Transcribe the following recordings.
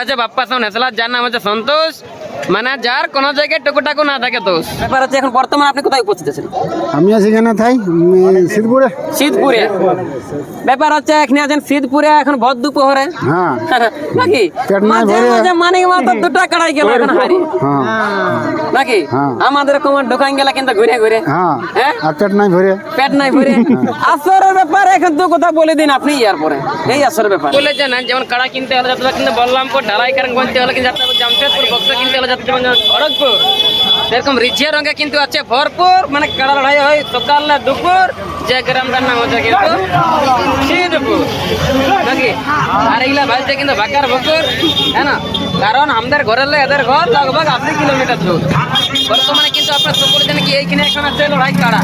আছে বাপ্পা সাউন্ড হেসলার যার নাম হচ্ছে সন্তোষ মানে যার কোনো জায়গায় টুকুটাকু না থাকে দোষ। ব্যাপার হচ্ছে এখন বর্তমানে আপনি কোথায় উপস্থিত আছেন? আমি আছি এখানে থাই শীতপুরে শীতপুরে ব্যাপার হচ্ছে এখানে আছেন শীতপুরে এখন ভর দুপুরে হ্যাঁ। নাকি? পেট মাঝে ভরে। মাত্র দুটা কাড়াই গেল এখন হারি হ্যাঁ। নাকি? হ্যাঁ। আমাদের কমার গেলে কিন্তু ঘুরে ঘুরে। হ্যাঁ। হ্যাঁ? আর পেট নাই ভরে। পেট নাই ভরে। আসরের ব্যাপারে এখন তো কথা বলে দিন আপনি ইয়ার পরে। এই আসরের ব্যাপার। বলে জানেন যেমন কাড়া কিনতে হলে যাতে কিন্তু বললামপুর ঢালাই কারণ গঞ্জতে হলে কিন্তু জামশেদপুর বক্সা হলে যাতে খড়গপুর। এরকম রিঝিয়া রঙে কিন্তু আছে ভরপুর মানে কাড়া লড়াই হয় সকাল না দুপুর, যে গ্রামটার নাম হচ্ছে কিন্তু শীতপুর নাকি? আর এইগুলা ভাইতে কিন্তু বাকার বকুর হ্যাঁ না? কারণ আমাদের ঘরের এদের ঘর লগভগ আশি কিলোমিটার দূর। বর্তমানে কিন্তু আপনার সকলে জানে কি এইখানে এখন আছে লড়াই কাড়া?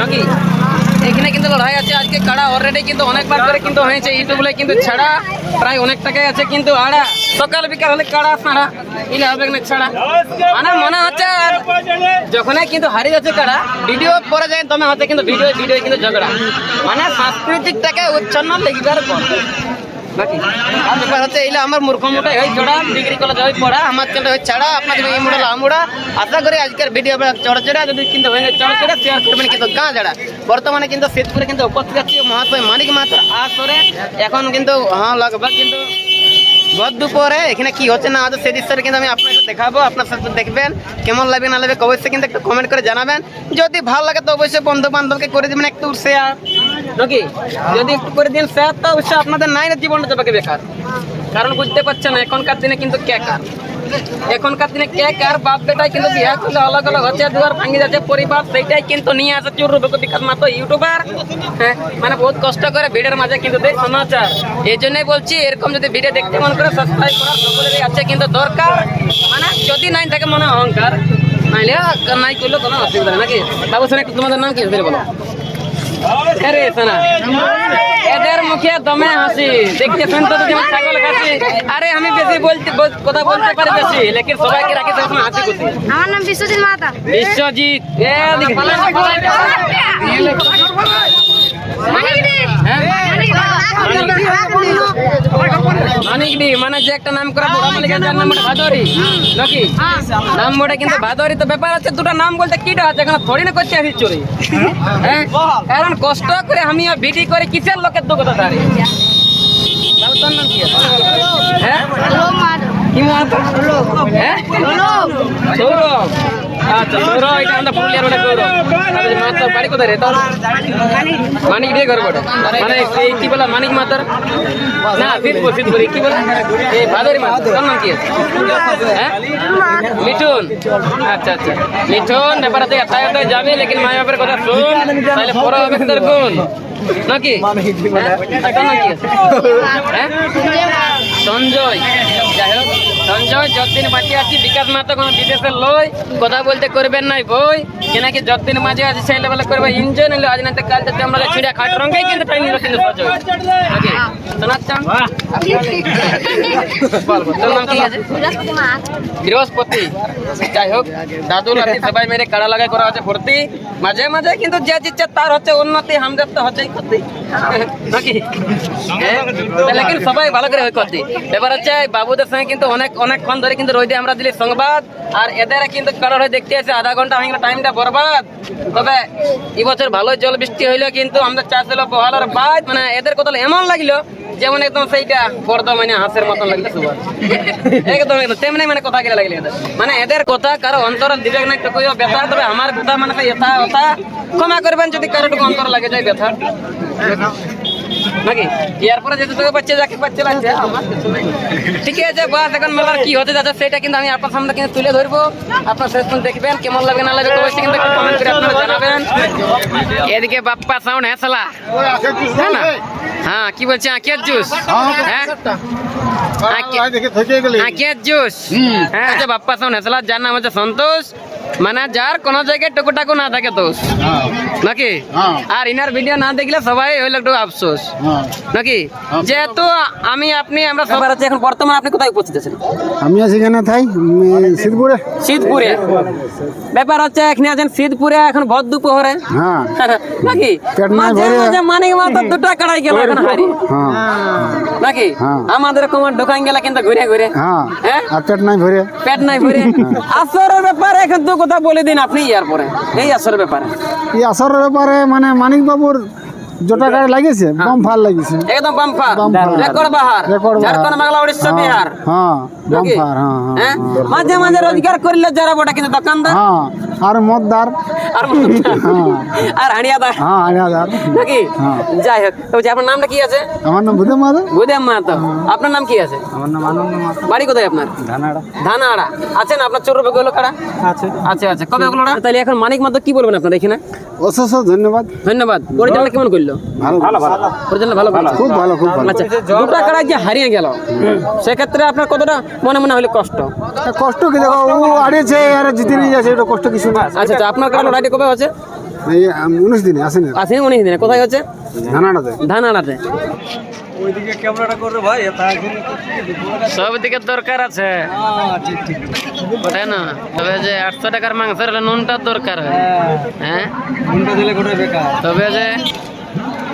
নাকি? এখানে কিন্তু লড়াই আছে। আজকে কাড়া অলরেডি কিন্তু অনেকবার করে কিন্তু হয়েছে। ইউটিউবে কিন্তু ছাড়া, প্রায় অনেক টাকায় আছে কিন্তু আড়া। সকাল বিকাল হলে কাড়া সাড়া ইলে হবে না ছাড়া। মানে মনে হচ্ছে আর যখনই কিন্তু হারিয়ে যাচ্ছে কাড়া ভিডিও পরে যায় তোমার হচ্ছে কিন্তু ভিডিও ভিডিও কিন্তু ঝগড়া। মানে সাংস্কৃতিকটাকে উচ্ছন্ন লেগিবার পর ব্যাপার হচ্ছে, এইলা আমার মূর্খ মোটাই হয়ে চড়া ডিগ্রি কলেজ হয়ে পড়া, আমার চলে হয়ে ছাড়া আপনাদের এই মোড়া। আমুড়া আশা করি আজকের ভিডিও চড়া চড়া, যদি কিন্তু হয়ে, চড়া চড়া শেয়ার করবেন কিন্তু গাঁ জাড়া বর্তমানে কিন্তু শীতপুরে কিন্তু উপস্থিত আছে মহাশয় মানিক মাত্র আসরে। এখন কিন্তু হ্যাঁ লাগবে কিন্তু ভর দুপুরে। এখানে কি হচ্ছে না হচ্ছে সেই দৃশ্যটা কিন্তু আমি আপনাকে দেখাবো, আপনার সাথে দেখবেন। কেমন লাগবে, না লাগবে, অবশ্যই কিন্তু একটু কমেন্ট করে জানাবেন। যদি ভালো লাগে তো অবশ্যই বন্ধু বান্ধবকে করে দিবেন, একটু শেয়ার নাকি? যদি একটু করে দিন শেয়ার তো অবশ্যই আপনাদের নাই না জীবনটা যাবে বেকার। কারণ বুঝতে পারছেন, এখনকার দিনে কিন্তু কে কার? এখনকার দিনে কে কার, বাপ বেটাই কিন্তু বিয়া করলে অলগ অলগ হচ্ছে, দুয়ার ভাঙি যাচ্ছে, পরিবার সেইটাই কিন্তু নিয়ে আসে, চুর রূপক বিকাশ মাত্র ইউটিউবার। হ্যাঁ মানে বহুত কষ্ট করে ভিডিওর মাঝে কিন্তু দেয় সমাচার। এই জন্যই বলছি, এরকম যদি ভিডিও দেখতে মন করে সাবস্ক্রাইব করার সকলেরই আছে কিন্তু দরকার। মানে যদি নাই থাকে মনে অহংকার, নাইলে নাই করলে কোনো অসুবিধা নাকি? বাবু, শোনা তোমাদের নাম কি? বলো। আরে এদের মুখে দমে হাসি। দেখতে শুনতে তো যেমন ছাগল খাসি। আরে আমি বেশি বলতে বল- কথা বলতে পারি বেশি লেকিন সবাইকে রাখি সবসময় হাসি খুশি। আমার নাম বিশ্বজিৎ মাতা বিশ্বজিৎ এদিকে। মানিকডি মানে যে একটা নাম করা বড় মালিকের যার নাম ভাদরি নাকি? নাম ওটা কিন্তু ভাদরি তো ব্যাপার আছে দুটো নাম বলতে কিটা আছে? এখানে না করছে আসি চুরি। হ্যাঁ? কারণ কষ্ট করে আমি ভিডি করে কিসের লোকের তো কথা দাঁড়িয়ে তাহলে তোর নাম কি হ্যাঁ? কি হ্যাঁ? সৌরভ। আচ্ছা সৌরভ এটা আমরা পুরুলিয়ার রোডে গৌরব মাহাতো বাড়ি কোথায় রে? তোর মানিক দিয়ে ঘর কোটা মানে এই কি বলে, মানিক মাতার না শীতপুর এই কি বলে? এই ভাদরি মাতা তোর নাম কি আছে? হ্যাঁ? মিঠুন। আচ্ছা আচ্ছা। মিঠুন, ব্যাপার এথায় যাবে, লেকিন মা বাপের কথা শুন। তাহলে পরে হবে নাকি? হ্যাঁ? সঞ্জয়। সঞ্জয় যতদিন বাঁচিয়ে আছি বিকাশ মাত্র কোনো বিদেশে লই কথা বলতে করবেন নাই বই। কেন কি যতদিন মাঝে আছে সেই লেভেলে করবে এনজয় নিলে আজ না তো কাল যাতে আমরা ছিঁড়া খাট রঙে কিন্তু টাইম নিল কিন্তু সহজ ওকে শোনাচ্ছেন বলব তোর নাম কি আছে? বৃহস্পতি। যাই হোক দাদু সবাই মেরে কাড়া লাগাই করা হচ্ছে ভর্তি। মাঝে মাঝে কিন্তু যে জিতছে তার হচ্ছে উন্নতি আমাদের তো হচ্ছেই ক্ষতি। লেকিন সবাই ভালো করে ক্ষতি এবার হচ্ছে বাবুদের সঙ্গে কিন্তু অনেক অনেকক্ষণ ধরে কিন্তু রোদে আমরা দিলি সংবাদ, আর এদের কিন্তু কারোর হয়ে দেখতে আছে আধা ঘণ্টা হয়ে টাইমটা বরবাদ। তবে এবছর ভালো জল বৃষ্টি হইল কিন্তু আমাদের চাষ হলো বহালার বাদ মানে এদের কথা এমন লাগল যেমন একদম সেইটা বর্ধমানে হাঁসের মতন সুভাষ একদম একদম, তেমনি মানে কথা গেলে লাগলে মানে এদের কথা কারও অন্তর দিবে না, একটু কইও ব্যথা তবে আমার কথা মানে এথা ওথা ক্ষমা করবেন যদি কারও একটু অন্তর লাগে যায় ব্যথা। নাকি? এরপরে যেতে তোকে পাচ্ছে, যাকে পাচ্ছে লাগছে, আমার ঠিক আছে, বাস, এখন মেলার কি হতে যাচ্ছে, সেটা কিন্তু আমি আপনার সামনে কিন্তু তুলে ধরবো। আপনার শেষ দেখবেন, কেমন লাগে না লাগে অবশ্যই কিন্তু জানাবেন। এদিকে বাপ্পা সাউন্ড হ্যাঁ হ্যাঁ কি বলছে আঁকের জুস হ্যাঁ আঁকের জুস হ্যাঁ আচ্ছা বাপ্পা সাউন্ড হেসলা যার নাম হচ্ছে সন্তোষ মানে যার কোন জায়গায় টুকুটাকু না থাকে দোষ নাকি? হ্যাঁ। আর ইনার ভিডিও না দেখলে সবাই হইল একটু আফসোস। হ্যাঁ। নাকি? যেহেতু আমি আপনি আমরা সবার আছে এখন বর্তমানে আপনি কোথায় উপস্থিত আছেন? আমি আছি এখানে থাই? সিদ্ধপুরে। শীতপুরে ব্যাপার হচ্ছে এখানে আছেন শীতপুরে এখন ভর দুপুরে হ্যাঁ। নাকি? পেট নাই মাঝে ভরে। মাঝে মানিক মাত্র দুটা কাড়াই গেল এখন হারি হ্যাঁ নাকি? হ্যাঁ। আমাদের কোমর দোকান গেলা কিন্তু ঘুরে ঘুরে। হ্যাঁ। হ্যাঁ? আর পেট নাই ভরে। পেট নাই ভরে। আসরের ব্যাপারে এখন তো কথা বলে দিন আপনি ইয়ার পরে। এই আসরের ব্যাপারে। এই আসরের ব্যাপারে মানে মানিক বাবুর জোটা কাড়ে লাগিয়েছে? বম ফাল লাগিয়েছে। একদম বাম্পার বাম্পার। রেকর্ড বাহার। বাহার। ঝাড়খণ্ড বাংলা উড়িষ্যা বিহার। হ্যাঁ? ফার হ্যাঁ হ্যাঁ হ্যাঁ। মাঝে মাঝে রোজগার করলে যারা বটা কিন্তু দোকানদার? হ্যাঁ। আর মদদার। আর আর হাড়িয়াদার হ্যাঁ আড়াদার নাকি? হ্যাঁ। যাই হোক। তো আপনার নামটা কি আছে? আমার নাম বুধে মাধব বুদেম মাহাতো। আপনার নাম কি আছে? আমার নাম আনন্দ মাধব বাড়ি কোথায় আপনার? ধানাড়া। ধানাড়া। আছেন আপনার চোর রূপে গেলো কাড়া? আছে। আচ্ছা আচ্ছা কবে ওগুলো তাহলে এখন মানিক মাত্র কি বলবেন আপনার এখানে? অশেষ ধন্যবাদ। ধন্যবাদ। পরিচালনা কেমন করল ভালো ভালো পরিচালনা ভালো করল খুব ভালো খুব ভালো। আচ্ছা দুটা কাড়া যে হারিয়ে গেল সেক্ষেত্রে আপনার কতটা মনে মনে হলে কষ্ট? কষ্ট কি দেখো ও আড়িয়েছে আর জিতে নিয়ে যাচ্ছে এটা কষ্ট কিছু না। আচ্ছা আপনার কাড়া লড়াইটা কবে এই উনিশ দিনে আসেনি। আসেনি উনিশ দিনে। কোথায় হচ্ছে ধানাড়াতে। ধানাড়াতে। সব দিকে দরকার আছে। তাই না? তবে যে আটশো টাকার মাংস নুনটার দরকার হয়। হ্যাঁ। তবে যে